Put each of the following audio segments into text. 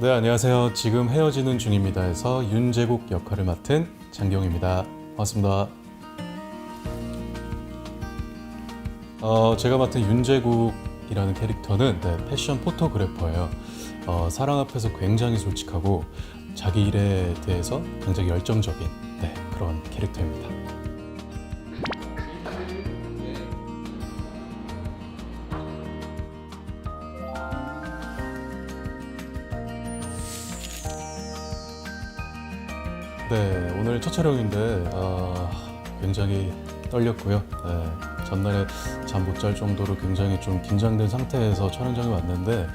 네, 안녕하세요. 지금 헤어지는 중입니다 에서 윤재국 역할을 맡은 장경입니다. 반갑습니다. 어, 제가 맡은 윤재국이라는 캐릭터는 네, 패션 포토그래퍼예요. 어, 사랑 앞에서 굉장히 솔직하고 자기 일에 대해서 굉장히 열정적인 네, 그런 캐릭터입니다. 네, 오늘 첫 촬영인데 아, 굉장히 떨렸고요. 네, 전날에 잠 못 잘 정도로 굉장히 좀 긴장된 상태에서 촬영장에 왔는데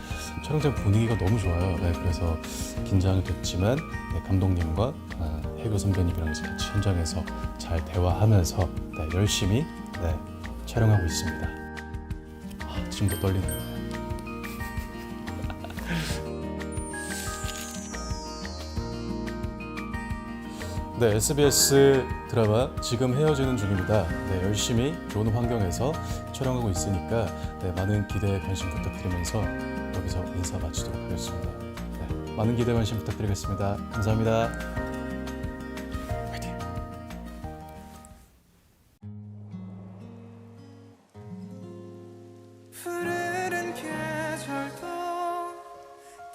촬영장 분위기가 너무 좋아요. 네, 그래서 긴장이 됐지만 네, 감독님과 아, 해교 선배님이랑 같이 현장에서 잘 대화하면서 네, 열심히 네, 촬영하고 있습니다. 아, 지금도 떨리네요. 네, SBS 드라마 지금 헤어지는 중입니다. 네, 열심히 좋은 환경에서 촬영하고 있으니까 네, 많은 기대 관심 부탁드리면서 여기서 인사 마치도록 하겠습니다. 네, 많은 기대 관심 부탁드리겠습니다. 감사합니다. 푸르른 계절도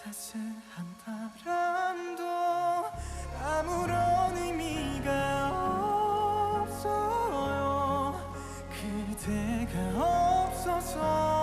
따스한 바람도 아무런 때가 없어서.